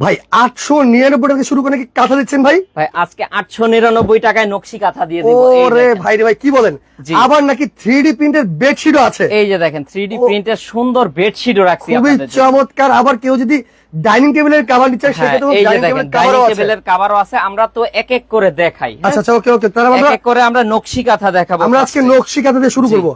ভাই আটশো নিরানব্বই টাকা শুরু করে কাঁথা দিচ্ছেন ভাই? ভাই আজকে আটশো নিরানব্বই টাকায় নকশি কাঁথা দিয়ে দিব। ওরে ভাই রে ভাই কি বলেন? আবার নাকি থ্রি ডি প্রিন্টের বেডশিটও আছে? এই যে দেখেন থ্রি ডি প্রিন্টের সুন্দর বেডশিটও রাখছি খুবই চমৎকার। আবার কেউ যদি ডাইনিং টেবিলের কাভার নিচ্ছে হ্যাঁ, এই যে ডাইনিং টেবিলের কাভারও আছে। টেবিলের কাভারও আছে আমরা তো এক এক করে দেখাই হ্যাঁ? আচ্ছা আচ্ছা ওকে ওকে তাহলে আমরা এক করে আমরা নকশি কাঁথা দেখাবো আমরা আজকে। নকশি কাঁথা দিয়ে শুরু করব।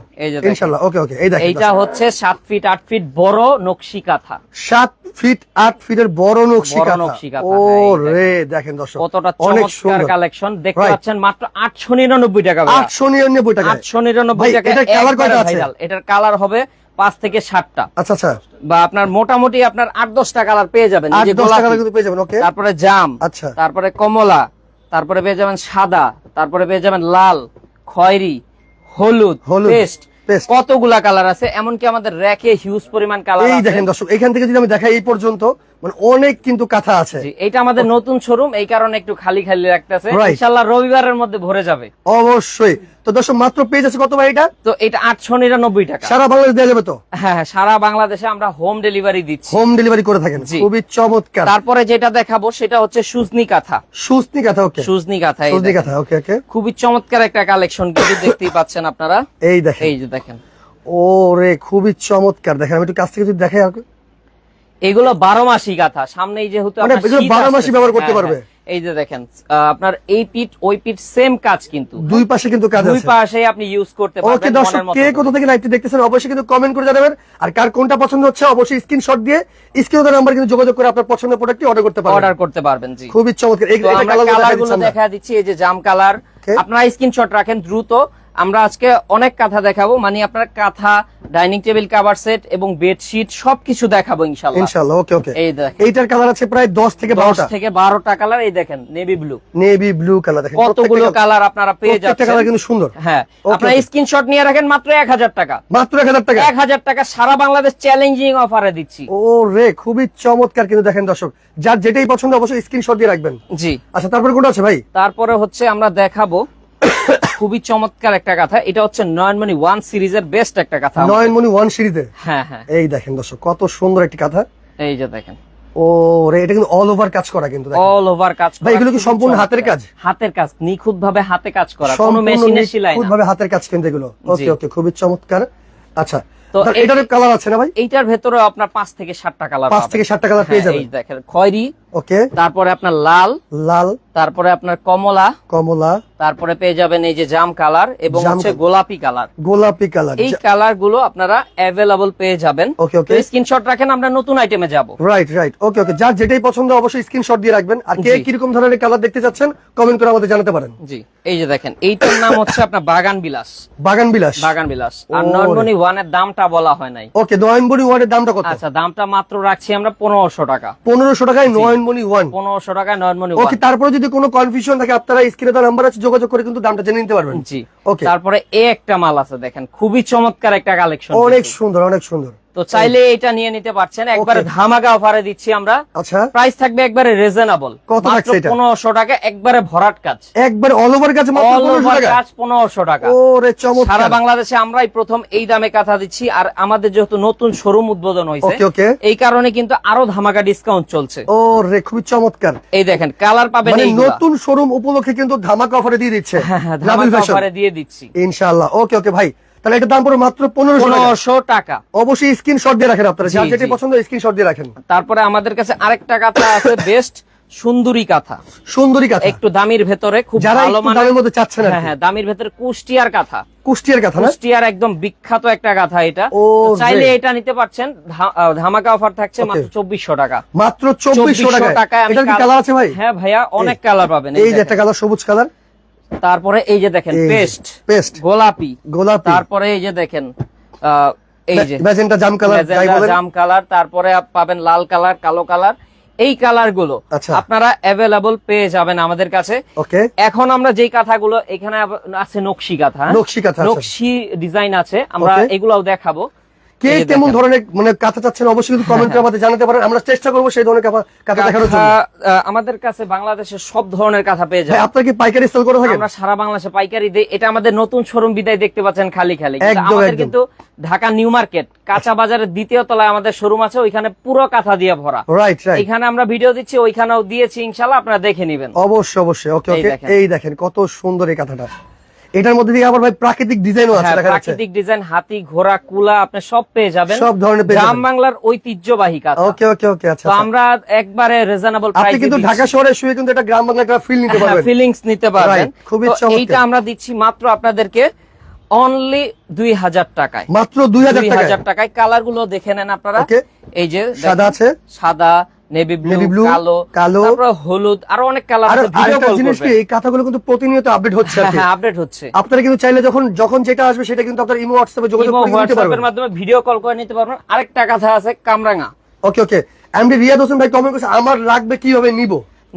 দেখেন। ওকে ওকে এই দেখেন এইটা হচ্ছে সাত ফিট আট ফিট বড় নকশি কাঁথা। সাত ফিট আট ফিটের বড় নকশি কাঁথা। কাঁথা, ও হ্যাঁ, রে দেখেন। দর্শক কতটা চমৎকার কালেকশন দেখতে পাচ্ছেন মাত্র আটশো নিরানব্বই টাকা ভাইয়া। আটশো নিরানব্বই টাকা আটশো নিরানব্বই ভাই, টাকা এটার colour একবারে কয়টা আছে? এটার কালার হবে পাঁচ থেকে সাতটা। আচ্ছা আচ্ছা। বা আপনার মোটামুটি আপনার আট দশটা কালার পেয়ে যাবেন। পেয়ে ওকে তারপরে জাম। আচ্ছা। তারপরে কমলা। তারপরে পেয়ে যাবেন সাদা। তারপরে পেয়ে যাবেন লাল খয়েরি হলুদ হলুদ, পেস্ট। কতগুলা কালার আছে? এমনকি আমাদের র্যাকে হিউজ পরিমাণ কালার এই দেখেন দর্শক এখান থেকে যদি আমি দেখাই এই পর্যন্ত মানে অনেক কিন্তু কথা আছে। এটা আমাদের নতুন শোরুম এই কারণে একটু খালি খালি রাখতেছে ইনশাআল্লাহ রবিবারের মধ্যে ভরে যাবে। অবশ্যই। তো দর্শক মাত্র পেয়ে যাচ্ছে কত ভাই এটা? তো এটা আটশো নিরানব্বই টাকা। সারা বাংলাদেশ দেওয়া যাবে তো? হ্যাঁ হ্যাঁ, সারা বাংলাদেশে আমরা হোম ডেলিভারি দিচ্ছি। হোম ডেলিভারি করে থাকেন। খুবই চমৎকার। তারপরে যেটা দেখাবো সেটা হচ্ছে সুজনি কাঁথা। সুজনি কাঁথা ওকে। সুজনি কাঁথা সুস্নি কাঁথা ওকে ওকে। খুবই চমৎকার একটা কালেকশন কিন্তু দেখতেই পাচ্ছেন আপনারা। এই দেখেন। এই যে দেখেন। ও রে খুবই চমৎকার। দেখেন আমি একটু কাছ থেকে যদি দেখাই এগুলো বারো মাসি গাথা। সামনেই যেহেতু মানে 12 মাসই ব্যবহার করতে হ্যাঁ, পারবে। হ্যাঁ। এই যে দেখেন আপনার এই পিঠ ওই পিঠ সেম কাজ কিন্তু। দুই পাশে কিন্তু কাজ দুই পাশে আপনি ইউজ করতে ওকে পারবেন দর্শক কে। কোথা থেকে লাইভটি দেখতেছেন অবশ্যই কিন্তু কমেন্ট করে জানাবেন। আর কার কোনটা পছন্দ হচ্ছে অবশ্যই স্ক্রিনশট দিয়ে স্ক্রিনে নাম্বার কিন্তু যোগাযোগ করে আপনার পছন্দের প্রোডাক্টটি অর্ডার করতে পারবেন। অর্ডার করতে পারবেন জি। খুবই চমৎকার। এই তো এটা আমরা কালার কালারগুলো দেখা দিচ্ছি এই যে জাম কালার. আপনারা স্ক্রিনশট রাখেন দ্রুত। আমরা আজকে অনেক কাঁথা দেখাবো। মানে আপনার কাঁথা ডাইনিং টেবিল কাভার সেট এবং বেডশিট সবকিছু দেখাবো ইনশাআল্লাহ ওকে ওকে। এই দেখেন। এইটার কালার আছে প্রায় 10 থেকে দশ থেকে বারোটা কালার এই দেখেন navy blue navy blue colour দেখেন। কতগুলো কালার আপনারা পেয়ে প্রত্যেকটা যাচ্ছেন। কালার কিন্তু সুন্দর। হ্যাঁ আপনারা. স্ক্রিনশট নিয়ে রাখেন মাত্র এক হাজার টাকা। মাত্র 1000 টাকা। এক হাজার টাকা সারা বাংলাদেশ চ্যালেঞ্জিং অফারে দিচ্ছি। ও রে খুবই চমৎকার কিন্তু দেখেন দর্শক। যার যেটাই পছন্দ অবশ্যই স্ক্রিনশট দিয়ে রাখবেন। জি। আচ্ছা তারপরে কোনটা আছে ভাই? তারপরে হচ্ছে আমরা দেখাবো খুবই চমৎকার একটা কথা। এটা হচ্ছে নয়নমণি ওয়ান সিরিজের বেস্ট একটা কথা। নয়নমণি ওয়ান সিরিজে? হ্যাঁ হ্যাঁ। এই দেখেন দর্শক কত সুন্দর একটি কথা। এই যে দেখেন। ও রে এটা কিন্তু অল ওভার কাজ করা কিন্তু অল ওভার কাজ ভাই, এগুলো কি সম্পূর্ণ হাতের কাজ? হাতের কাজ নিখুঁত ভাবে হাতে কাজ করা কোনো মেশিনে সেলাই না। ভাবে হাতের কাজ কিন্তু এগুলো। ওকে ওকে খুবই চমৎকার। আচ্ছা তো এটার কালার আছে না ভাই? এইটার ভেতরে আপনার পাঁচ থেকে সাতটা কালার পাঁচ থেকে সাতটা কালার পেয়ে যাবেন। এই দেখেন খয়েরি ওকে তারপরে আপনার লাল লাল তারপরে আপনার কমলা কমলা তারপরে পেয়ে যাবেন এই যে জাম কালার এবং হচ্ছে গোলাপি কালার। গোলাপি কালার। এই কালারগুলো আপনারা অ্যাভেলেবল পেয়ে যাবেন। ওকে ওকে স্ক্রিনশট রাখেন আমরা নতুন আইটেমে যাব। রাইট রাইট ওকে ওকে যার যেটাই পছন্দ অবশ্যই স্ক্রিনশট দিয়ে রাখবেন। আর কে জি। কীরকম ধরনের কালার দেখতে চাচ্ছেন কমেন্ট করে আমাদের জানাতে পারেন। জি। এই যে দেখেন এইটার নাম হচ্ছে আপনার বাগান বিলাস। বাগান বিলাস। বাগান বিলাস। আর ওরে। ওয়ানের দামটা বলা হয় নাই। ওকে নয়নমণি ওয়ানের দামটা কত? আচ্ছা দামটা মাত্র রাখছি আমরা পনেরোশো টাকা। পনেরোশো টাকায় নয়নমণি ওয়ান পনেরোশো টাকায় নয়নমণি ওকে তারপরে যদি কোনো কনফিউশন থাকে আপনারা স্ক্রিনে দেওয়া নাম্বার আছে যোগাযোগ করে কিন্তু দামটা জেনে নিতে পারবেন। জি। ওকে তারপরে এ একটা মাল আছে দেখেন। খুবই চমৎকার একটা কালেকশন অনেক সুন্দর অনেক সুন্দর। তো চাইলে এটা নিয়ে নিতে পারছেন। একবারে ধামাকা অফারে দিচ্ছি আমরা। আচ্ছা। প্রাইস থাকবে একবারে রিজনেবল কত থাকছে এটা? পনেরোশো টাকা একবারে ভরাট কাজ। একবার অল ওভার কাছে মাত্র 1500 টাকা? কাজ পনেরোশো টাকা। ও রে সারা বাংলাদেশে আমরাই প্রথম এই দামে কাঁথা দিচ্ছি আর আমাদের যেহেতু নতুন শোরুম উদ্বোধন হয়েছে ওকে ওকে এই কারণে কিন্তু আরও ধামাকা ডিসকাউন্ট চলছে। ও রে খুবই চমৎকার। এই দেখেন কালার পাবেন মানে নতুন শোরুম উপলক্ষে কিন্তু ধামাকা অফারে দিয়ে দিচ্ছে। হ্যাঁ, হ্যাঁ, ধামাকা অফারে দিয়ে দিচ্ছি। ইনশাআল্লাহ। ওকে ওকে ভাই। তাহলে এটা দাম পড়ে মাত্র পনেরোশো টাকা। অবশ্যই স্ক্রিনশট দিয়ে রাখেন আপনারা যার যেটি। পছন্দ স্ক্রিনশট দিয়ে রাখেন। তারপরে আমাদের কাছে আরেকটা কাঁথা আছে বেস্ট সুন্দরী কাঁথা সুন্দরী কাঁথা একটু দামির ভেতরে খুব ভালো মানের মধ্যে চাচ্ছেন আর হ্যাঁ। হ্যাঁ দামির ভেতরে কুষ্টিয়ার কাঁথা কুষ্টিয়ার কাঁথা না? কুষ্টিয়ার একদম বিখ্যাত একটা কাঁথা এটা। চাইলে এটা নিতে পারছেন। ধামাকা অফার থাকছে মাত্র চব্বিশশো টাকা। মাত্র চব্বিশশো 2400 টাকা এটার কি কালার আছে ভাই? হ্যাঁ ভাইয়া অনেক কালার পাবেন এই যে একটা কালার সবুজ কালার তারপরে এই যে দেখেন পেস্ট পেস্ট। গোলাপি। গোলাপি। তারপরে এই যে দেখেন এই যে ম্যাজেন্টা জাম কালার জাম কালার তারপরে পাবেন লাল কালার কালো কালার। এই কালারগুলো আচ্ছা। আপনারা অ্যাভেলেবল পেয়ে যাবেন আমাদের কাছে। এখন আমরা যেই কাঁথাগুলো এখানে আছে নকশি কাঁথা? নকশি কাঁথা। নকশি ডিজাইন আছে। আমরা এগুলাও দেখাবো। কে কেমন ধরনের মানে কাঁথা চাচ্ছেন অবশ্যই কিন্তু কমেন্ট করে আমাদের জানাতে পারেন। আমরা চেষ্টা করব সেই ধরনের কাঁথা- দেখানোর জন্য। আমাদের কাছে বাংলাদেশের সব ধরনের কাঁথা পেয়ে যায় আপনার কি পাইকারি সেল করে থাকেন আমরা সারা বাংলাদেশে পাইকারি দেই। এটা আমাদের নতুন শোরুম বিদায় দেখতে পাচ্ছেন খালি খালি। কিন্তু আমাদের কিন্তু ঢাকা নিউ মার্কেট কাঁচা বাজারের দ্বিতীয় তলায় আমাদের শোরুম আছে ওইখানে পুরো কাঁথা দিয়ে ভরা। রাইট রাইট এখানে আমরা ভিডিও দিচ্ছি ওইখানেও দিয়েছি ইনশাল্লাহ আপনারা দেখে নেবেন। অবশ্যই অবশ্যই। ওকে ওকে। এই দেখেন কত সুন্দর এই কাঁথাটা। এটার মধ্যে দিয়ে আবার ভাই প্রাকৃতিক ডিজাইনও আছে হ্যাঁ, দেখা যাচ্ছে। প্রাকৃতিক ডিজাইন হাতি ঘোড়া কুলা আপনি সব পেয়ে যাবেন। সব ধরনের পেয়ে গ্রাম যাবেন। বাংলার ঐতিহ্যবাহী কাঁথা ওকে ওকে ওকে আচ্ছা তো আচ্ছা। আমরা একবারে রিজনেবল আপনি কিন্তু ঢাকা শহরে শুয়ে কিন্তু এটা গ্রাম বাংলা একটা ফিল নিতে পারবেন। ফিলিংস নিতে পারবেন। খুবই চমৎকার। এইটা আমরা দিচ্ছি মাত্র আপনাদেরকে অনলি দুই হাজার টাকায়। মাত্র দুই হাজার টাকায়? কালারগুলো দেখে নেন আপনারা. এই যে সাদা আছে। সাদা নেভি ব্লু কালো কালো। তারপর হলুদ আরও অনেক কালার আছে ভিডিও কল জিনিস কি এই কথাগুলো কিন্তু প্রতিনিয়ত আপডেট হচ্ছে হ্যাঁ হ্যাঁ আপডেট হচ্ছে। আপনারা কিন্তু চাইলে যখন যখন যেটা আসবে সেটা কিন্তু আপনার ইমো হোয়াটসঅ্যাপে যোগাযোগ করে নিতে পারবেন। মাধ্যমে ভিডিও কল করে নিতে পারবেন। আরেকটা কথা আছে কামরাঙ্গা okay okay MD Riyad Hossain ভাই কমেন্ট করেছে আমার লাগবে কীভাবে নিব?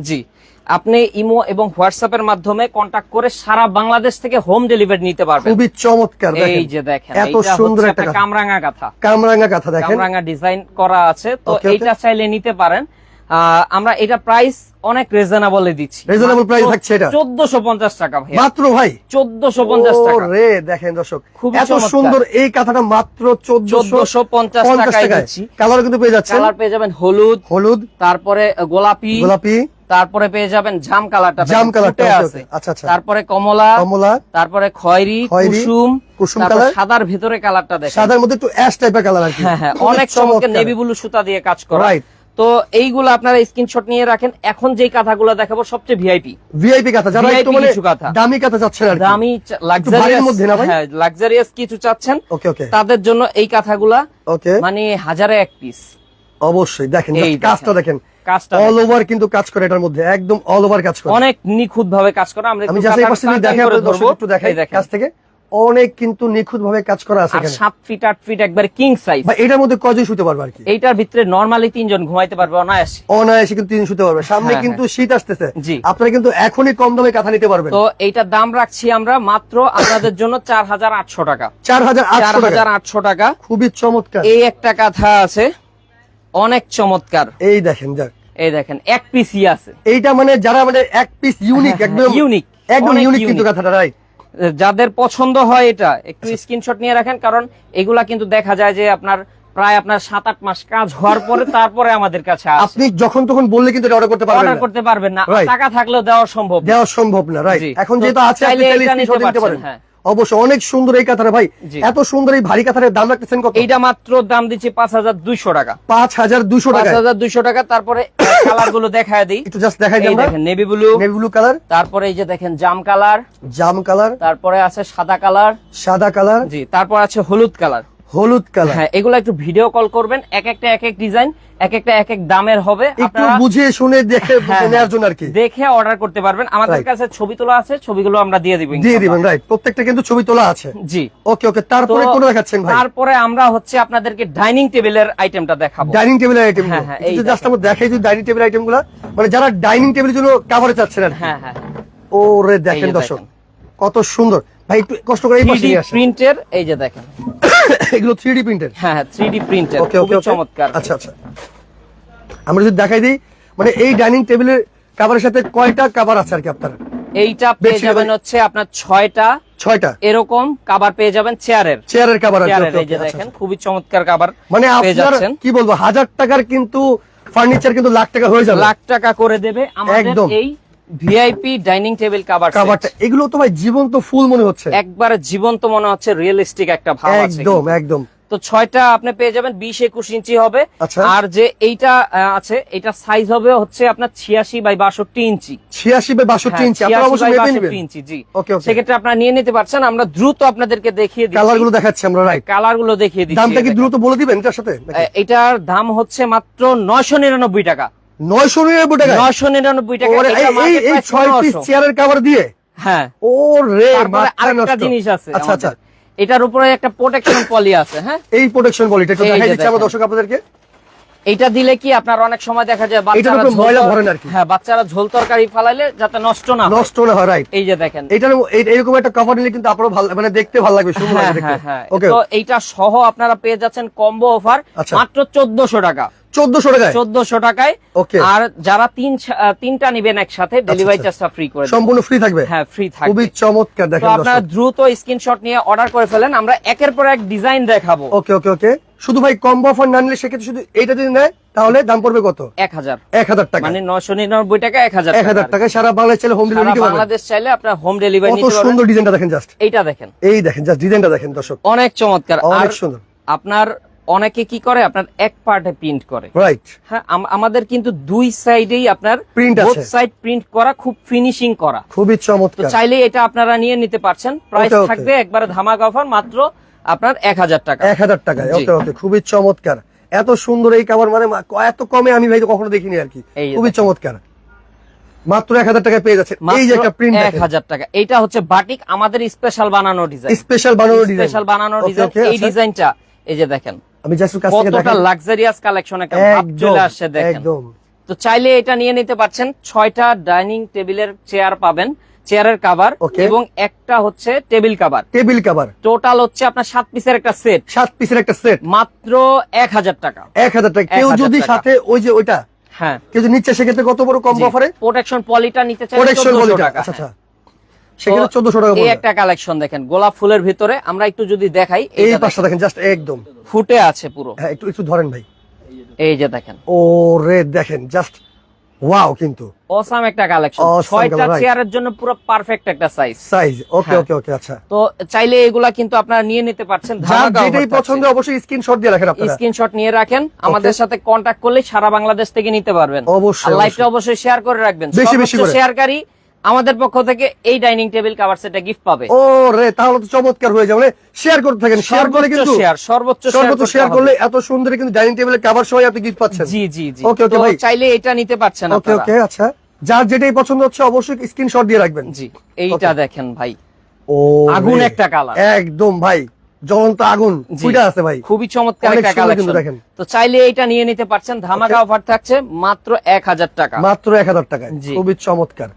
জি। আপনি ইমো এবং হোয়াটসঅ্যাপের মাধ্যমে কন্টাক্ট করে সারা বাংলাদেশ থেকে হোম ডেলিভারি নিতে পারবেন। খুবই চমৎকার এই যে দেখেন এত সুন্দর একটা কামরাঙ্গা কথা কামরাঙ্গা কথা দেখেন। কামরাঙ্গা ডিজাইন করা আছে তো. এইটা চাইলে নিতে পারেন। আমরা এটা প্রাইস অনেক রিজনেবলে দিচ্ছি। Reasonable price থাকছে এটা? চোদ্দশো পঞ্চাশ টাকা ভাই মাত্র ভাই? চোদ্দশো পঞ্চাশ টাকা। রে দেখেন দর্শক খুবই এত সুন্দর এই কথাটা মাত্র চোদ্দশো চোদ্দশো পঞ্চাশ টাকায় দিচ্ছি। কালার কিন্তু পেয়ে যাচ্ছেন। কালার পেয়ে যাবেন হলুদ হলুদ। তারপরে গোলাপি। গোলাপি। তারপরে পেয়ে যাবেন জাম কালারটা জাম কালারটা, আছে। আচ্ছা, আচ্ছা। তারপরে কমলা কমলা তারপরে খয়েরি কুসুম কুসুম কালার, সাদার ভিতরে কালারটা দেখেন। সাদার মধ্যে একটু অ্যাশ টাইপের কালার আর কি। হ্যাঁ হ্যাঁ অনেক চমৎকার। নেভি ব্লু সুতা দিয়ে কাজ করা। Right. তো এইগুলো আপনারা স্ক্রিনশট নিয়ে রাখেন। এখন যেই কাঁথাগুলো দেখাবো সবচেয়ে ভিআইপি ভিআইপি কাঁথা যারা একটু মানে কিছু কাঁথা। দামি কাঁথা চাচ্ছেন আর দামি ভারীর মধ্যে না ভাই? লাক্সারিয়াস হ্যাঁ লাক্সারিয়াস কিছু চাচ্ছেন। ওকে ওকে তাদের জন্য এই কাঁথাগুলা ওকে মানে হাজারে এক পিস অবশ্যই। দেখেন কাজটা দেখেন। কাজটা অল ওভার কিন্তু কাজ করে এটার মধ্যে একদম অল ওভার কাজ করে। অনেক নিখুঁত ভাবে কাজ করা আমরা আমি জাস্ট এই পাশে দেখাই দর্শক একটু দেখাই এই কাছ থেকে। অনেক কিন্তু নিখুঁত ভাবে কাজ করা আছে এখানে। ফিট ফিট একবারে কিং সাইজ বা এটার মধ্যে কজন শুতে পারবে আর কি? এইটার ভিতরে নরমালি তিনজন ঘুমাইতে পারবে অনায়াসে। অনায়াসে কিন্তু তিন শুতে পারবে। সামনে হ্যাঁ, কিন্তু শীত আসতেছে। আপনারা কিন্তু এখনই কম দামে কাঁথা নিতে পারবেন। তো এইটার দাম রাখছি আমরা মাত্র আপনাদের জন্য চার হাজার আটশো টাকা। চার হাজার চার আটশো টাকা। হাজার আটশো টাকা। খুবই চমৎকার। এই একটা কাঁথা আছে অনেক চমৎকার। এই দেখেন যাক। এই দেখেন এক পিসই আছে। এইটা মানে যারা মানে এক পিস ইউনিক হ্যাঁ, একদম unique, একদম ইউনিক কিন্তু কথাটা রাইট যাদের পছন্দ হয় এটা একটু স্ক্রিনশট নিয়ে রাখেন কারণ এগুলা কিন্তু দেখা যায় যে আপনার প্রায় আপনার সাত আট মাস কাজ হওয়ার পরে তারপরে আমাদের কাছে আপনি যখন তখন বললে কিন্তু অর্ডার করতে পারবেন অর্ডার। করতে পারবেন না। টাকা থাকলেও দেওয়া সম্ভব। দেওয়া সম্ভব না রাইট এখন যেহেতু আছে আপনি চাইলে নিতে নিতে পারেন। হ্যাঁ। অবশ্যই অনেক সুন্দর এই কাতারে ভাই। এত সুন্দর এই ভারী কাতারের দাম রাখতেছেন কত? এইটা মাত্র দাম দিচ্ছি পাঁচ হাজার দুইশো টাকা। পাঁচ হাজার দুশো পাঁচ হাজার দুইশো টাকা হাজার দুইশো টাকা তারপরে কালারগুলো দেখা দিই। একটু জাস্ট দেখাই দিই দেখেন navy blue navy blue colour তারপরে এই যে দেখেন জাম কালার জাম কালার তারপরে আছে সাদা কালার সাদা কালার জি তারপর আছে হলুদ কালার হলুদ কালার। হ্যাঁ এগুলো একটু ভিডিও কল করবেন। এক একটা এক এক ডিজাইন এক একটা এক এক দামের হবে। একটু বুঝে শুনে দেখে হ্যাঁ, নেওয়ার জন্য আর কি। দেখে অর্ডার করতে পারবেন। আমাদের কাছে ছবি তোলা আছে ছবিগুলো আমরা দিয়ে দিব দিয়ে দিবেন রাইট প্রত্যেকটা কিন্তু ছবি তোলা আছে। জি। ওকে ওকে তারপরে কোন দেখাচ্ছেন ভাই? তারপরে আমরা হচ্ছে আপনাদেরকে ডাইনিং টেবিলের আইটেমটা দেখাবো। ডাইনিং টেবিলের আইটেম হ্যাঁ, হ্যাঁ, এই জাস্ট আমরা দেখাই দিই ডাইনিং টেবিল আইটেমগুলা মানে যারা ডাইনিং টেবিলের জন্য কাভারে চাচ্ছেন আর হ্যাঁ হ্যাঁ ওরে দেখেন দর্শক কত সুন্দর। ভাই একটু কষ্ট করে এই পাশে নিয়ে আসেন। প্রিন্টের এই যে দেখেন। এগুলো থ্রি ডি প্রিন্টের হ্যাঁ হ্যাঁ থ্রি প্রিন্টের ওকে ওকে খুবই চমৎকার। আচ্ছা আচ্ছা। আমরা যদি দেখাই দিই মানে এই ডাইনিং টেবিলের কাভারের সাথে কয়টা কাভার আছে আর কি আপনার? এইটা পেয়ে যাবেন হচ্ছে আপনার ছয়টা। ছয়টা? এরকম কাবার পেয়ে যাবেন চেয়ারের চেয়ারের কাভার আছে এই যে আচ্ছা, দেখেন খুবই চমৎকার কাবার মানে আপনার কি বলব হাজার টাকার কিন্তু ফার্নিচার কিন্তু লাখ টাকা হয়ে যাবে। লাখ টাকা করে দেবে। আমাদের একদম। এই ভিআইপি ডাইনিং টেবিল কাভার কাভারটা এগুলো তো ভাই জীবন্ত ফুল মনে হচ্ছে। একবারে জীবন্ত মনে হচ্ছে রিয়েলিস্টিক একটা ভাব আছে একদম একদম। তো ছয়টা আপনি পেয়ে যাবেন বিশ একুশ ইঞ্চি হবে। আচ্ছা। আর যে এইটা আছে এটা সাইজ হবে হচ্ছে আপনার ছিয়াশি বাই বাষট্টি ইঞ্চি। ছিয়াশি বাই বাষট্টি হ্যাঁ, ইঞ্চি আপনারা 86 অবশ্যই by মেপে 62 নেবেন। ইঞ্চি জি। সেক্ষেত্রে আপনারা নিয়ে নিতে পারছেন আমরা দ্রুত আপনাদেরকে দেখিয়ে কালারগুলো দেখাচ্ছি আমরা রাইট কালারগুলো দেখিয়ে দিচ্ছি দামটা কি দ্রুত বলে দিবেন এটার সাথে? এটার দাম হচ্ছে মাত্র নয়শো নিরানব্বই টাকা। নয়শো নিরানব্বই টাকা নয়শো নিরানব্বই টাকা এই- ছয় পিস চেয়ারের কাভার দিয়ে? হ্যাঁ। ও রে আরেকটা জিনিস আছে আচ্ছা আচ্ছা। এটার উপরে একটা প্রোটেকশন পলি আছে হ্যাঁ? এই প্রোটেকশন একটু দেখাই দিচ্ছি আমরা দর্শক আপনাদেরকে। এটা দিলে কি আপনার অনেক সময় দেখা যায় বাচ্চারা ময়লা ভরে না হ্যাঁ বাচ্চারা ঝোল তরকারি ফালাইলে যাতে নষ্ট না নষ্ট না হয় রাইট এই যে দেখেন। এই- এরকম একটা কভার নিলে কিন্তু আপনার ভালো মানে দেখতে ভালো লাগবে সুন্দর হ্যাঁ লাগবে দেখতে। হ্যাঁ হ্যাঁ। ওকে তো এইটা সহ আপনারা পেয়ে যাচ্ছেন কম্বো অফার আচ্ছা। মাত্র চোদ্দশো টাকা। চোদ্দশো টাকায়? চোদ্দশো টাকায়। ওকে আর যারা তিন তিনটা নিবেন একসাথে ডেলিভারি আচ্ছা। চার্জটা ফ্রি করে সম্পূর্ণ ফ্রি থাকবে? হ্যাঁ ফ্রি থাকবে। খুবই চমৎকার তো দেখেন আপনারা দ্রুত স্ক্রিনশট নিয়ে অর্ডার করে ফেলেন আমরা একের পর এক ডিজাইন দেখাবো। ওকে ওকে ওকে শুধু ভাই কম্বো অফার না নিলে সেক্ষেত্রে শুধু এইটা যদি নেয় তাহলে দাম পড়বে কত? এক হাজার। এক হাজার টাকা। মানে নয়শো নিরানব্বই টাকা এক হাজার এক হাজার টাকা সারা বাংলাদেশ চাইলে হোম ডেলিভারি বাংলাদেশ চাইলে আপনার হোম ডেলিভারি কত সুন্দর ডিজাইনটা দেখেন জাস্ট এইটা দেখেন। এই দেখেন জাস্ট ডিজাইনটা দেখেন দর্শক। অনেক চমৎকার। অনেক সুন্দর। আপনার অনেকে কি করে? আপনার এক পার্টে প্রিন্ট করে। রাইট হ্যাঁ আমাদের কিন্তু দুই সাইডেই আপনার প্রিন্ট আছে। সাইড প্রিন্ট করা খুব ফিনিশিং করা। খুবই চমৎকার। চাইলে এটা আপনারা নিয়ে নিতে পারছেন। প্রাইস. থাকবে একবারে ধামাক অফার মাত্র আপনার এক হাজার টাকা। এক হাজার টাকায় ওকে ওকে খুবই চমৎকার। এত সুন্দর এই কাবার মানে এত কমে আমি ভাই কখনো দেখিনি আর কি। খুবই চমৎকার। মাত্র এক হাজার টাকায় পেয়ে যাচ্ছে এই যে একটা প্রিন্ট এক হাজার টাকা। এইটা হচ্ছে বাটিক আমাদের স্পেশাল বানানো ডিজাইন স্পেশাল বানানো ডিজাইন স্পেশাল বানানো ডিজাইন এই ডিজাইনটা এই যে দেখেন। আমি জাস্ট কাছ থেকে কতটা লাক্সারিয়াস কালেকশন একটা ভাব একদম চলে আসছে দেখেন। একদম। তো চাইলে এটা নিয়ে নিতে পারছেন ছয়টা ডাইনিং টেবিলের চেয়ার পাবেন চেয়ারের কাভার. এবং একটা হচ্ছে table cover table cover total হচ্ছে আপনার সাত পিসের একটা সেট সাত পিসের একটা সেট মাত্র এক হাজার টাকা। এক হাজার টাকা। কেউ যদি সাথে ওই যে ওইটা হ্যাঁ। কেউ যদি নিচ্ছে সেক্ষেত্রে কত বড় কম অফারে প্রোটেকশন পলিটা নিতে চাইলে প্রোটেকশন 1400 বলে টাকা। আচ্ছা। তো টাকা এই একটা কালেকশন দেখেন গোলাপ ফুলের ভিতরে আমরা একটু যদি দেখাই এই পাশটা দেখেন। জাস্ট একদম। ফুটে আছে পুরো। হ্যাঁ একটু একটু ধরেন ভাই। এই যে দেখেন। ও দেখেন জাস্ট ওয়াও কিন্তু। অসাম একটা কালেকশন ছয়টা চেয়ারের জন্য পুরো পারফেক্ট একটা সাইজ সাইজ ওকে। ওকে ওকে আচ্ছা। তো চাইলে এগুলা কিন্তু আপনারা নিয়ে নিতে পারছেন যেটাই পছন্দ অবশ্যই স্ক্রিনশট দিয়ে রাখেন আপনারা। স্ক্রিনশট নিয়ে রাখেন। আমাদের সাথে কন্ট্যাক্ট করলে সারা বাংলাদেশ থেকে নিতে পারবেন। অবশ্যই, লাইভটা অবশ্যই। অবশ্যই শেয়ার করে রাখবেন। বেশি বেশি শেয়ারকারী আমাদের পক্ষ থেকে এই ডাইনিং টেবিল কভার সেটটা গিফট পাবে। ও রে তাহলে তো চমৎকার হয়ে যাবে। শেয়ার করতে থাকেন শেয়ার সর্বোচ্চ কিন্তু শেয়ার সর্বোচ্চ সর্বোচ্চ শেয়ার করলে এত সুন্দর কিন্তু ডাইনিং টেবিলের কাভার সহ আপনি গিফট পাচ্ছেন। জি জি জি। Okay, তো ভাই। চাইলে এটা নিতে পারছেন ওকে আপনারা। ওকে আচ্ছা। যার যেটাই পছন্দ হচ্ছে অবশ্যই স্ক্রিনশট দিয়ে রাখবেন। জি এইটা দেখেন ভাই। ও আগুন একটা কালার একদম ভাই জ্বলন্ত আগুন। জি। ফুইটা আছে ভাই। খুবই চমৎকার একটা কালেকশন দেখেন। তো চাইলে এটা নিয়ে নিতে পারছেন। ধামাকা অফার থাকছে মাত্র এক হাজার টাকা। মাত্র এক হাজার টাকায়। জি। খুবই চমৎকার।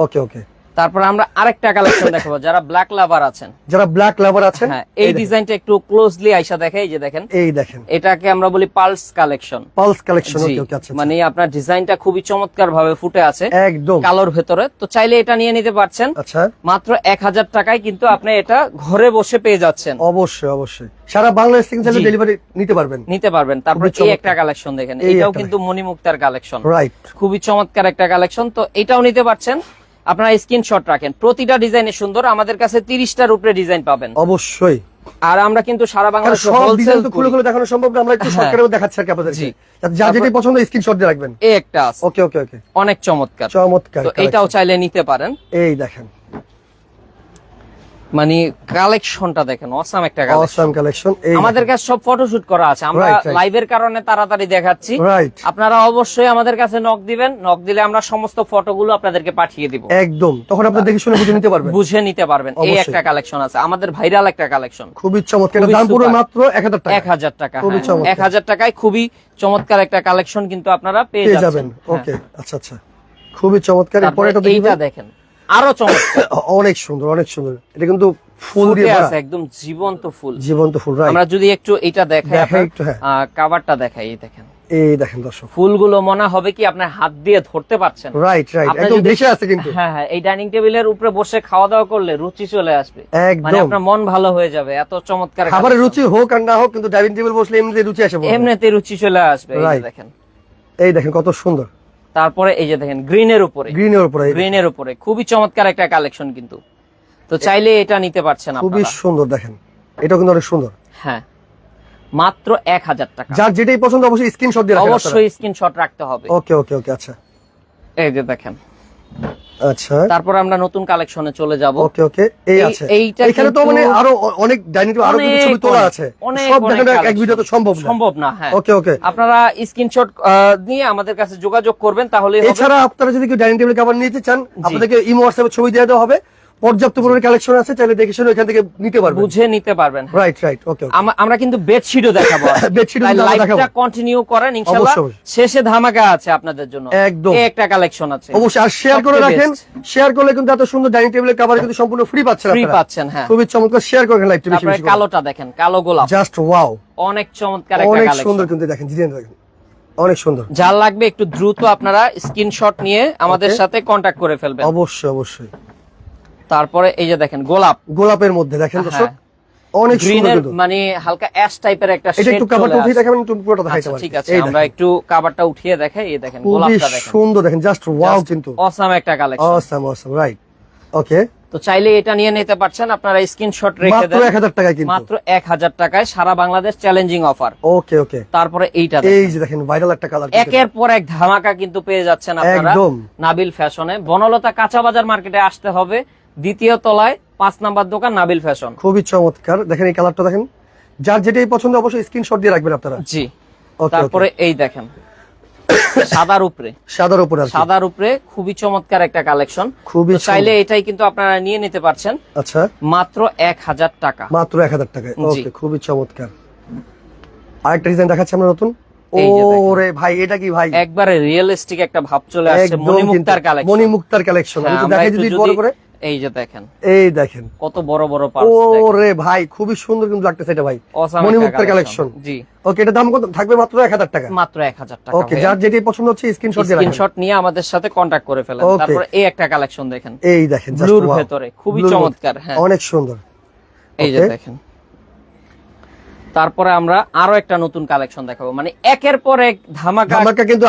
ওকে ওকে তারপর আমরা আরেকটা কালেকশন দেখাবো যারা ব্ল্যাক লাভার আছেন। যারা ব্ল্যাক লাভার আছেন হ্যাঁ এই ডিজাইনটা একটু ক্লোজলি আইসা দেখে এই যে দেখেন। এই দেখেন। এটাকে আমরা বলি pulse collection pulse collection okay okay আচ্ছা। মানে আপনার ডিজাইনটা খুবই চমৎকার ভাবে ফুটে আছে একদম। কালোর ভেতরে। তো চাইলে এটা নিয়ে নিতে পারছেন আচ্ছা। মাত্র এক হাজার টাকায় কিন্তু আপনি এটা ঘরে বসে পেয়ে যাচ্ছেন। অবশ্যই অবশ্যই। সারা বাংলাদেশ থেকে চাইলে ডেলিভারি নিতে পারবেন। নিতে পারবেন। তারপর এই একটা কালেকশন দেখেন এটাও কিন্তু মণিমুক্তার কালেকশন রাইট খুবই চমৎকার একটা কালেকশন তো এটাও নিতে পারছেন আপনারা স্ক্রিনশট রাখেন। প্রতিটা ডিজাইনে সুন্দর আমাদের কাছে তিরিশটার উপরে ডিজাইন পাবেন। অবশ্যই। আর আমরা কিন্তু সারা বাংলাদেশ সব ডিজাইন তো খুলে খুলে দেখানো সম্ভব না আমরা একটু সরকারেও শর্টকাটে দেখাচ্ছি আর কি আপনাদেরকে। যাতে যার পছন্দ স্ক্রিনশট দিয়ে রাখবেন। এই একটা আছে। ওকে ওকে ওকে। অনেক চমৎকার। চমৎকার তো এটাও চাইলে নিতে পারেন। এই দেখেন। মানে কালেকশনটা দেখেন অসাম একটা অসাম কালেকশন আমাদের কাছে সব ফটোশুট করা আছে আমরা. লাইভের কারণে তাড়াতাড়ি দেখাচ্ছি। আপনারা অবশ্যই আমাদের কাছে নক দিবেন নক দিলে আমরা সমস্ত ফটোগুলো আপনাদেরকে পাঠিয়ে দিব। একদম তখন আপনি দেখে শুনে বুঝে নিতে পারবেন। বুঝে নিতে পারবেন এই একটা কালেকশন আছে আমাদের ভাইরাল একটা কালেকশন খুবই চমৎকার দাম পুরো মাত্র এক হাজার টাকা। এক হাজার টাকা খুবই চমৎকার। এক হাজার টাকায় খুবই চমৎকার একটা কালেকশন কিন্তু আপনারা পেয়ে যাবেন। ওকে আচ্ছা আচ্ছা। খুবই চমৎকার এরপরে এটা দেখেন। আরও চমৎকার অনেক সুন্দর অনেক সুন্দর। এটা কিন্তু ফুল দিয়ে আছে একদম জীবন্ত ফুল। জীবন্ত ফুল আমরা যদি একটু এটা দেখাই একটু, হ্যাঁ। কাভারটা দেখাই এই দেখেন। এই দেখেন দর্শক। ফুলগুলো মনে হবে কি আপনার হাত দিয়ে ধরতে পারছেন? রাইট রাইট একদম দেশে আছে কিন্তু। হ্যাঁ হ্যাঁ এই ডাইনিং টেবিলের উপরে বসে খাওয়া দাওয়া করলে রুচি চলে আসবে। মানে আপনার মন ভালো হয়ে যাবে এত চমৎকার খাবারের রুচি হোক আর না হোক কিন্তু ডাইনিং টেবিল বসলে এমনিতে রুচি আসে এমনিতে রুচি চলে আসবে এই দেখেন। এই দেখেন কত সুন্দর। তারপরে এই যে দেখেন গ্রিনের উপরে। গ্রিনের উপরে গ্রিনের উপরে। খুবই চমৎকার একটা কালেকশন কিন্তু। তো চাইলে এটা নিতে পারছেন খুবই সুন্দর দেখেন। এটা কিন্তু অনেক সুন্দর। হ্যাঁ। মাত্র এক হাজার টাকা। যার যেটাই পছন্দ অবশ্যই স্ক্রিনশট দিয়ে অবশ্যই স্ক্রিনশট রাখতে হবে। ওকে ওকে ওকে আচ্ছা। এই যে দেখেন। আচ্ছা। তারপর আমরা নতুন কালেকশনে চলে যাব। ওকে ওকে। এই আছে। এইটা এখানে তো মানে আরও অনেক ডাইনিং আরও কিছু ছবি তোলা আছে। সব দেখানো এক। ভিডিওতে সম্ভব না। সম্ভব না হ্যাঁ। ওকে ওকে। আপনারা স্ক্রিনশট নিয়ে আমাদের কাছে যোগাযোগ করবেন তাহলে এছাড়া আপনারা যদি কেউ ডাইনিং টেবিল কভার নিতে চান আপনাদেরকে ইমো হোয়াটসঅ্যাপে ছবি দিয়ে দেওয়া হবে। পর্যাপ্ত পরিমাণে কালেকশন আছে চাইলে দেখে শুনে এখান থেকে নিতে পারবেন। বুঝে নিতে পারবেন। রাইট রাইট ওকে আমরা কিন্তু বেডশিটও দেখাবো। তাই লাইভটা কন্টিনিউ করেন ইনশাআল্লাহ। শেষে ধামাকা আছে আপনাদের জন্য। একদম। একটা কালেকশন আছে। অবশ্যই আর শেয়ার করে রাখেন। শেয়ার করলে কিন্তু এত সুন্দর ডাইনিং টেবিলের কভার কিন্তু সম্পূর্ণ ফ্রি পাচ্ছেন ফ্রি পাচ্ছেন হ্যাঁ। খুবই চমৎকার। শেয়ার করে লাইভটা বেশি বেশি কালোটা দেখেন কালো গোলাপ। জাস্ট ওয়াও অনেক চমৎকার একটা কালেকশন অনেক সুন্দর কিন্তু দেখেন ডিজাইন দেখেন। অনেক সুন্দর। যার লাগবে একটু দ্রুত আপনারা স্ক্রিনশট নিয়ে আমাদের সাথে কন্টাক্ট করে ফেলবেন। অবশ্যই অবশ্যই। তারপরে এই যে দেখেন গোলাপ। গোলাপের মধ্যে দেখেন দর্শক হ্যাঁ। অনেক সুন্দর মানে হালকা অ্যাশ টাইপের একটা এটা শেড একটু কাভারটা উঠিয়ে দেখাবেন একটু পুরোটা দেখাইতে আচ্ছা ঠিক আছে আমরা একটু কাভারটা উঠিয়ে দেখাই এই দেখেন গোলাপটা দেখেন। সুন্দর দেখেন জাস্ট ওয়াও কিন্তু। অসাম একটা collection awesome awesome right okay তো চাইলে এটা নিয়ে নিতে পারছেন আপনারা স্ক্রিনশট রেখে দেন। এক হাজার টাকায় কিন্তু। মাত্র এক হাজার টাকায় সারা Bangladesh challenging offer okay okay তারপরে এইটা দেখেন। এই যে দেখেন ভাইরাল একটা কালার একের পর এক ধামাকা কিন্তু পেয়ে যাচ্ছেন আপনারা। একদম। নাবিল ফ্যাশনে বনলতা কাঁচা বাজার মার্কেটে আসতে হবে। দ্বিতীয় তলায় পাঁচ নাম্বার দোকান নাবিল ফ্যাশন। খুবই চমৎকার। দেখেন এই কালারটা দেখেন। যার যেটাই পছন্দ অবশ্যই স্ক্রিনশট দিয়ে রাখবেন আপনারা। জি। তারপরে এই দেখেন। সাদার উপরে। সাদার উপর। সাদার উপরে খুবই চমৎকার একটা কালেকশন। খুবই চাইলে এটাই কিন্তু আপনারা নিয়ে নিতে পারছেন। আচ্ছা। মাত্র এক হাজার টাকা। মাত্র এক হাজার টাকায়। জি। ওকে খুবই চমৎকার। আরেকটা ডিজাইন দেখাচ্ছি আমরা নতুন। ওরে ভাই এটা কি ভাই? একবারে রিয়েলিস্টিক একটা ভাব চলে আসছে। কিন্তু মুক্তার কালেকশন। মণি মুক্তার কালেকশন। আমি তো দেখাই যদি- বড় করে। এই যে দেখেন। এই দেখেন। কত বড় বড় ওরে ভাই খুবই সুন্দর কিন্তু লাগতেছে এটা ভাই। মণিমুক্তার কালেকশন জি। ওকে এটা দাম কত? থাকবে মাত্র এক হাজার টাকা। মাত্র এক হাজার টাকা ওকে যার যেটি পছন্দ হচ্ছে স্ক্রিনশট দিয়ে স্ক্রিনশট নিয়ে আমাদের সাথে কন্টাক্ট করে ফেলেন. তারপর এই একটা কালেকশন দেখেন। এই দেখেন ব্লুর ভেতরে। খুবই চমৎকার হ্যাঁ। অনেক সুন্দর। এই যে দেখেন। তারপরে আমরা আরও একটা নতুন কালেকশন দেখাবো। মানে একের পর এক ধামাকা ধামাকা কিন্তু।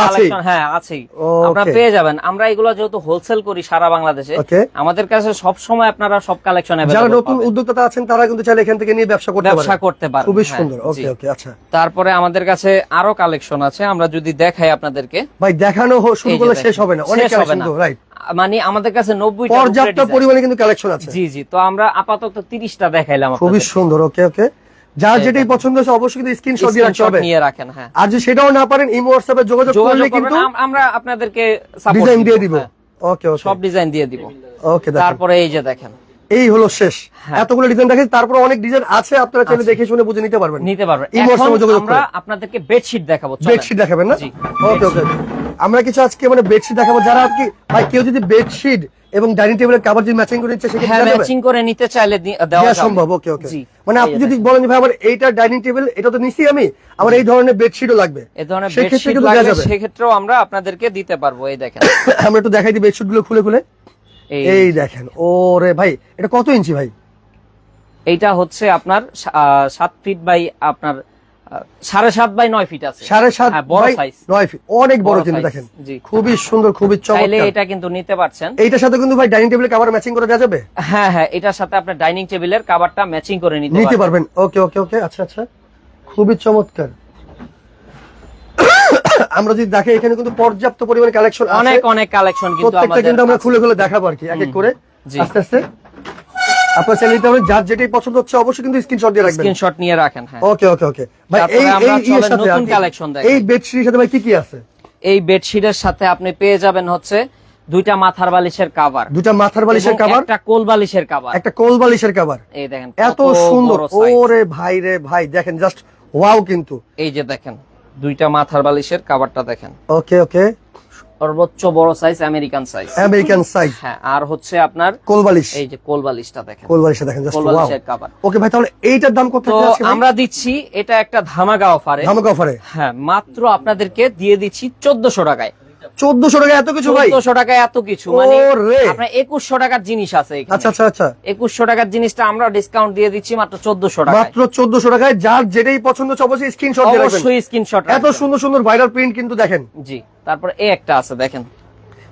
হ্যাঁ আছেই। Okay. আপনারা পেয়ে যাবেন। আমরা এগুলো যেহেতু হোলসেল করি সারা বাংলাদেশে আমাদের কাছে সব সময় আপনারা সব কালেকশন যারা নতুন উদ্যোক্তা আছেন তারা কিন্তু চাইলে এখান থেকে নিয়ে ব্যবসা করতে ব্যবসা করতে পারেন খুবই হ্যাঁ, সুন্দর। ওকে ওকে আচ্ছা। তারপরে আমাদের কাছে আরও কালেকশন আছে আমরা যদি দেখাই আপনাদেরকে। ভাই দেখানো শুরু করলে শেষ হবে না। অনেক কালেকশন তো রাইট মানে আমাদের কাছে নব্বই পর্যাপ্ত পরিমাণে কিন্তু কালেকশন আছে। জি জি। তো আমরা আপাতত তিরিশটা দেখাইলাম খুবই সুন্দর। ওকে ওকে যার যেটাই পছন্দ হচ্ছে অবশ্যই কিন্তু স্ক্রিনশট দিয়ে রাখতে হবে। নিয়ে রাখেন হ্যাঁ। আর যদি সেটাও না পারেন ইমো হোয়াটসঅ্যাপে যোগাযোগ যোগাযোগ করলে কিন্তু আমরা আপনাদেরকে সাপোর্ট ডিজাইন দিয়ে দিব। হ্যাঁ, ওকে ওকে সব ডিজাইন দিয়ে দিব। ওকে তারপরে এই যে দেখেন। এই হলো শেষ। হ্যাঁ। এতগুলো ডিজাইন দেখেন তারপর অনেক ডিজাইন আছে আপনারা চাইলে দেখে শুনে বুঝে নিতে পারবেন। নিতে পারবেন। আমরা আপনাদেরকে বেডশিট দেখাবো। বেডশিট দেখাবেন না? ওকে ওকে আমরা কিছু আজকে মানে বেডশিট দেখাবো। যারা আর কি ভাই কেউ যদি বেডশিট এবং ডাইনিং টেবিলের কাভার যদি ম্যাচিং করে নিচ্ছে হ্যাঁ সেক্ষেত্রে ম্যাচিং করে নিতে চাইলে দেওয়া সম্ভব। ওকে ওকে মানে আপনি যদি বলেন ভাই আমার এইটা ডাইনিং টেবিল এটা তো নিছি আমি আমার এই ধরনের বেডশিটও লাগবে। এই ধরনের বেডশিট লাগলে সেক্ষেত্রেও আমরা আপনাদেরকে দিতে পারব এই দেখেন। আমরা একটু দেখাই দিই বেডশিটগুলো খুলে খুলে। এই দেখেন ওরে ভাই এটা কত ইঞ্চি ভাই? এইটা হচ্ছে আপনার সাত ফিট বাই আপনার সাড়ে সাত বাই নয় ফিট আছে। সাড়ে সাত হ্যাঁ, বড় সাইজ নয় ফিট অনেক বড় কিন্তু দেখেন। জি। খুবই সুন্দর খুবই চমৎকার। এটা কিন্তু নিতে পারছেন। এইটার সাথে কিন্তু ভাই ডাইনিং কাভার ম্যাচিং করে দেওয়া যাবে? হ্যাঁ হ্যাঁ এটার সাথে আপনার ডাইনিং টেবিলের কাভারটা ম্যাচিং করে নিতে পারবেন। ওকে ওকে ওকে আচ্ছা আচ্ছা। খুবই চমৎকার। আমরা যদি দেখে এখানে কিন্তু পর্যাপ্ত পরিমাণে কালেকশন অনেক অনেক কালেকশন কিন্তু প্রত্যেকটা কিন্তু আমরা খুলে খুলে দেখাবো আর কি এক এক করে। আস্তে আস্তে। আপনার নিতে যার যেটাই পছন্দ হচ্ছে অবশ্যই কিন্তু স্ক্রিনশট দিয়ে রাখবেন। স্ক্রিনশট নিয়ে রাখেন হ্যাঁ। ওকে ওকে ওকে ভাই এই এই সাথে নতুন কি- collection দেখেন। এই বেডশিটের সাথে ভাই কি কি আছে? এই বেডশিটের সাথে আপনি পেয়ে যাবেন হচ্ছে দুইটা মাথার বালিশের কাভার দুটা মাথার বালিশের কভার একটা কোল বালিশের কাভার একটা কোল বালিশের কভার এই দেখেন এত সুন্দর। ওরে ভাই রে ভাই দেখেন জাস্ট ওয়াও কিন্তু। এই যে দেখেন দুইটা মাথার বালিশের কাভারটা দেখেন। Okay okay. সর্বোচ্চ বড় size American size American size হ্যাঁ আর হচ্ছে আপনার কোল বালিশ। এই যে কোল বালিশটা দেখেন। কোল বালিশটা দেখেন জাস্ট কোল ওয়াও বালিশের কাভার ওকে ভাই তাহলে এইটার দাম কত ভাই? আমরা দিচ্ছি এটা একটা ধামাকা অফারে ধামাকা অফারে হ্যাঁ মাত্র আপনাদেরকে দিয়ে দিচ্ছি 1400 টাকায়। 1400 টাকা এত কিছু ভাই? চোদ্দশো টাকায় এত কিছু মানে আপনার একুশশো টাকার জিনিস আছে এখানে। আচ্ছা আচ্ছা আচ্ছা। একুশশো টাকার জিনিসটা আমরা ডিসকাউন্ট দিয়ে দিচ্ছি মাত্র চোদ্দশো টাকা মাত্র 1400 টাকায় যার যেটাই পছন্দ হচ্ছে অবশ্যই স্ক্রিনশট দিয়ে রাখবেন। অবশ্যই স্ক্রিনশট এত সুন্দর সুন্দর ভাইরাল প্রিন্ট কিন্তু দেখেন। জি তারপরে এই একটা আছে দেখেন।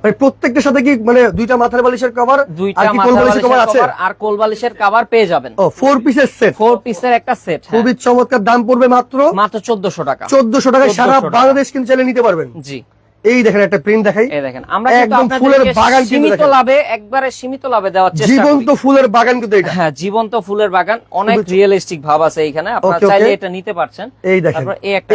মানে প্রত্যেকটার সাথে কি মানে দুইটা মাথার বালিশের কভার দুইটা কি কোল বালিশের কভার আছে? আর কোল বালিশের কাভার পেয়ে যাবেন। ও ফোর পিসের সেট ফোর পিসের একটা সেট খুবই চমৎকার দাম পড়বে মাত্র মাত্র চোদ্দশো টাকা। 1400 টাকায় সারা 1400 টাকা। বাংলাদেশ কিন্তু চাইলে নিতে পারবেন। জি। এই দেখেন একটা প্রিন্ট দেখাই। এই দেখেন আমরা একদম ফুলের বাগান সীমিত লাভে একবারে সীমিত লাভে দেওয়ার চেষ্টা জীবন্ত ফুলের বাগান কিন্তু এটা। হ্যাঁ জীবন্ত ফুলের বাগান অনেক রিয়েলিস্টিক ভাব আছে এইখানে আপনারা. চাইলে এটা নিতে পারছেন। এই দেখেন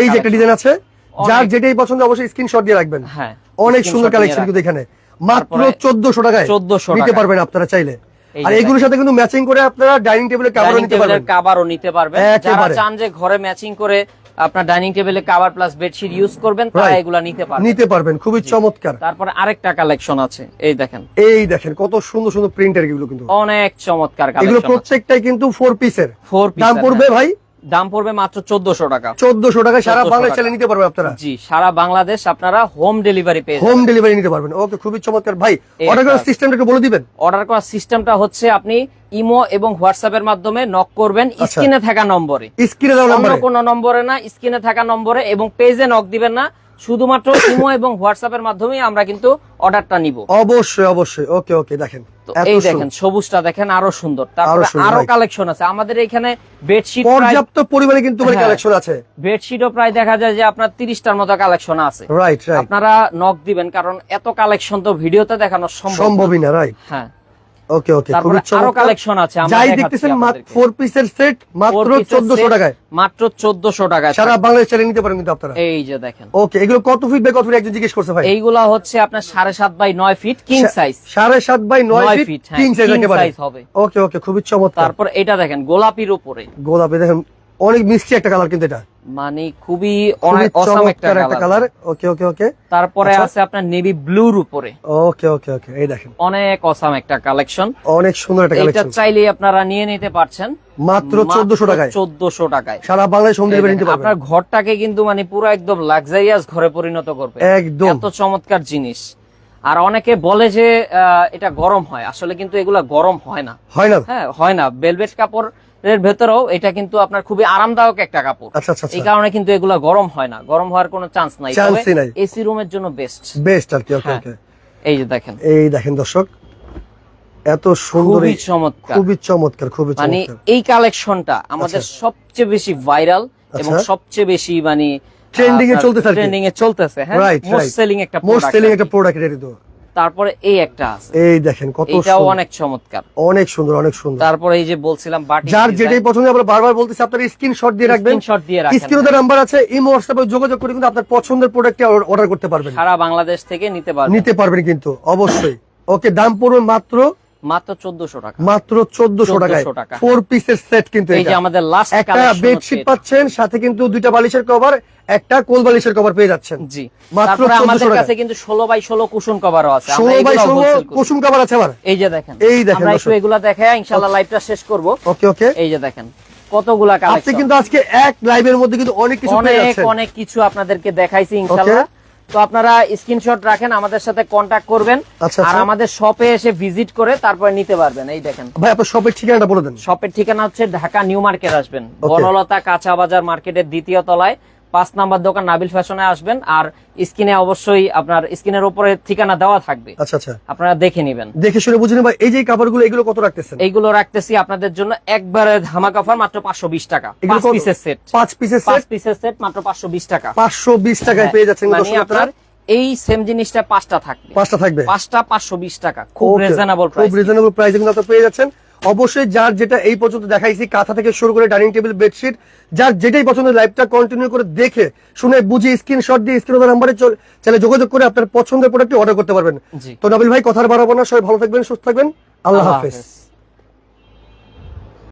এই যে একটা ডিজাইন আছে যার যেটাই পছন্দ অবশ্যই স্ক্রিনশট দিয়ে রাখবেন। হ্যাঁ অনেক সুন্দর কালেকশন কিন্তু এখানে। মাত্র তারপরে 1400 টাকায়। 1400 নিতে পারবেন আপনারা চাইলে। আর এগুলোর সাথে কিন্তু ম্যাচিং করে আপনারা ডাইনিং টেবিলের কাভারও নিতে পারবেন। কাভারও নিতে পারবেন। যারা চান যে ঘরে ম্যাচিং করে আপনার ডাইনিং টেবিলে কাভার প্লাস বেডশিট ইউজ করবেন তারা এগুলো নিতে পারবেন। নিতে পারবেন খুবই চমৎকার। তারপর আরেকটা কালেকশন আছে এই দেখেন। এই দেখেন কত সুন্দর সুন্দর প্রিন্টার এগুলো কিন্তু। অনেক চমৎকার কালেকশন এগুলো প্রত্যেকটাই কিন্তু ফোর পিসের ফোর দাম পড়বে ভাই দাম পড়বে মাত্র চোদ্দশো টাকা। চোদ্দশো টাকা সারা বাংলাদেশ চালিয়ে নিতে পারবেন আপনারা? জি সারা বাংলাদেশ আপনারা হোম ডেলিভারি পেয়ে হোম ডেলিভারি নিতে পারবেন। ওকে খুবই চমৎকার। ভাই অর্ডার করার সিস্টেমটা একটু বলে দিবেন। অর্ডার করার সিস্টেমটা হচ্ছে আপনি ইমো এবং হোয়াটসঅ্যাপ এর মাধ্যমে নক করবেন আচ্ছা। স্ক্রিনে থাকা নম্বরে। স্ক্রিনে থাকা অন্য কোনো নম্বরে না স্ক্রিনে থাকা নম্বরে এবং পেজে নক দিবেন না। শুধুমাত্র ইমো এবং হোয়াটসঅ্যাপের মাধ্যমেই আমরা কিন্তু অর্ডারটা নিব। অবশ্যই অবশ্যই। ওকে ওকে দেখেন। এই দেখেন সবুজটা দেখেন আরও সুন্দর। তারপরে আরও কালেকশন আছে। আমাদের এখানে বেডশিট পর্যাপ্ত পরিমাণে কিন্তু হ্যাঁ। কালেকশন আছে। বেডশিটও প্রায় দেখা যায় যে আপনার তিরিশটার মতো কালেকশন আছে। রাইট রাইট আপনারা নক দিবেন কারণ এত কালেকশন তো ভিডিওতে দেখানো সম্ভব। সম্ভবই না রাইট হ্যাঁ। ওকে ওকে তারপরে আরও কালেকশন আছে আমরা যাই দেখতেছেন ফোর পিসের সেট মাত্র Four piece এর চোদ্দশো set টাকায়। মাত্র চোদ্দশো টাকায় সারা বাংলাদেশ চালিয়ে নিতে পারেন কিন্তু আপনারা। এই যে দেখেন। ওকে এগুলো কত ফিট বাই কত ফিট একজন জিজ্ঞেস করছে ভাই? এইগুলা হচ্ছে আপনার সাড়ে সাত বাই নয় ফিট কিং সাইজ সাড়ে সাত বাই নয় নয় ফিট কিং সাইজ একেবারে। হবে। ওকে ওকে খুবই চমৎকার। তারপর এটা দেখেন গোলাপির উপরে। গোলাপি দেখেন অনেক মিষ্টি একটা কালার কিন্তু এটা। মানে খুবই অসাম একটা কালার ওকে ওকে ওকে তারপরে আচ্ছা। আছে আপনার নেভি ব্লুর উপরে। ওকে ওকে ওকে এই দেখেন। অনেক অসাম একটা কালেকশন অনেক সুন্দর একটা কালেকশন এটা চাইলেই আপনারা নিয়ে নিতে পারছেন। মাত্র চোদ্দশো টাকায়। চোদ্দশো টাকায়। সারা বাংলাদেশ হোম ডেলিভারি নিতে পারবেন। আপনার ঘরটাকে কিন্তু মানে পুরো একদম লাক্সারিয়াস ঘরে পরিণত করবে। একদম। এত চমৎকার জিনিস। আর অনেকে বলে যে এটা গরম হয়। আসলে কিন্তু এগুলা গরম হয় না। হয় না। হ্যাঁ হয় না। বেলভেট কাপড়ের ভেতরেও এটা কিন্তু আপনার খুবই আরামদায়ক একটা কাপড়। আচ্ছা আচ্ছা এই আচ্ছা কারণে কিন্তু এগুলা গরম হয় না। গরম হওয়ার কোনো চান্স নাই। এসি রুমের জন্য বেস্ট বেস্ট আর কি ওকে হ্যাঁ। ওকে এই যে দেখেন। এই দেখেন দর্শক এত সুন্দর খুবই চমৎকার। খুবই চমৎকার খুবই মানে এই কালেকশনটা আমাদের। সবচেয়ে বেশি ভাইরাল এবং। সবচেয়ে বেশি মানে Trending এ চলতেছে আর ট্রেন্ডিং এ চলতেছে হ্যাঁ? মোস্ট সেলিং একটা মোস্ট সেলিং একটা প্রোডাক্ট এটা কিন্তু তারপরে এই একটা আছে। এই দেখেন কত এটাও অনেক চমৎকার। অনেক সুন্দর অনেক সুন্দর। তারপরে এই যে বলছিলাম বাটি যার যেটাই পছন্দ আমরা বারবার বলতেছি আপনার স্ক্রিনশট দিয়ে রাখবেন। স্ক্রিনশট দিয়ে রাখবেন স্ক্রিনে নাম্বার আছে ইমো হোয়াটসঅ্যাপে যোগাযোগ করে কিন্তু আপনার পছন্দের প্রোডাক্টটি অর্ডার করতে পারবেন। সারা বাংলাদেশ থেকে নিতে পারবেন। নিতে পারবেন কিন্তু অবশ্যই। ওকে দাম পড়বে মাত্র মাত্র চোদ্দশো টাকা। মাত্র চোদ্দশো টাকায়। 1400 ফোর পিসের সেট কিন্তু এই যে আমাদের লাস্ট একটা বেডশিট পাচ্ছেন সাথে কিন্তু দুইটা বালিশের কভার একটা কোল বালিশের কভার পেয়ে যাচ্ছেন। জি। মাত্র আমাদের কাছে কিন্তু ষোলো বাই ষোলো কুশন কভারও আছে। আমরা ষোলো বাই কভার আছে আবার? এই যে দেখেন। এই দেখেন আমরা একটু এগুলা দেখে ইনশাল্লাহ লাইভটা শেষ করব। ওকে ওকে এই যে দেখেন কতগুলা আপনি কালেকশন কিন্তু আজকে এক লাইভের মধ্যে কিন্তু অনেক কিছু পেয়ে অনেক যাচ্ছেন। অনেক কিছু আপনাদেরকে দেখাইছি ইনশাল্লাহ তো আপনারা স্ক্রিনশট রাখেন আমাদের সাথে কন্টাক্ট করবেন। আচ্ছা, আর আচ্ছা। আমাদের শপে এসে ভিজিট করে তারপরে নিতে পারবেন এই দেখেন। ভাই আপনার শপের ঠিকানাটা বলে দেন। শপের ঠিকানা হচ্ছে ঢাকা নিউ মার্কেট আসবেন. বনলতা কাঁচা বাজার মার্কেটের দ্বিতীয় তলায়। পাঁচ নাম্বার দোকান নাবিল ফ্যাশনে আসবেন আর স্ক্রিনে অবশ্যই আপনার স্ক্রিনের উপরে ঠিকানা দেওয়া থাকবে। আচ্ছা আচ্ছা। আপনারা দেখে নেবেন। দেখে শুনে বুঝে নেবেন এই যে কাপড়গুলো এগুলো কত রাখতেছেন? এইগুলো রাখতেছি আপনাদের জন্য একবারে ধামাকা অফার মাত্র পাঁচশো বিশ টাকা। পাঁচ পিসের সেট পাঁচ পিসের পাঁচ পিসের সেট মাত্র পাঁচশো বিশ টাকা। পাঁচশো বিশ টাকায় পেয়ে যাচ্ছেন মানে আপনার এই সেম জিনিসটা পাঁচটা থাকবে। পাঁচটা থাকবে। পাঁচটা পাঁচশো বিশ টাকা। খুব রিজনেবল খুব রিজনেবল প্রাইসে কিন্তু আপনারা পেয়ে যাচ্ছেন। অবশ্যই যার যেটা এই পর্যন্ত দেখাইছি কাঁথা থেকে শুরু করে ডাইনিং টেবিল বেডশিট যার যেটাই পছন্দ লাইভটা কন্টিনিউ করে দেখে শুনে বুঝে স্ক্রিনশট দিয়ে স্ক্রিন নাম্বারে চলে যোগাযোগ করে আপনার পছন্দের প্রোডাক্টটি অর্ডার করতে পারবেন। তো নবীল ভাই কথার বাড়াবো না সবাই ভালো থাকবেন সুস্থ থাকবেন। আল্লাহ হাফেজ।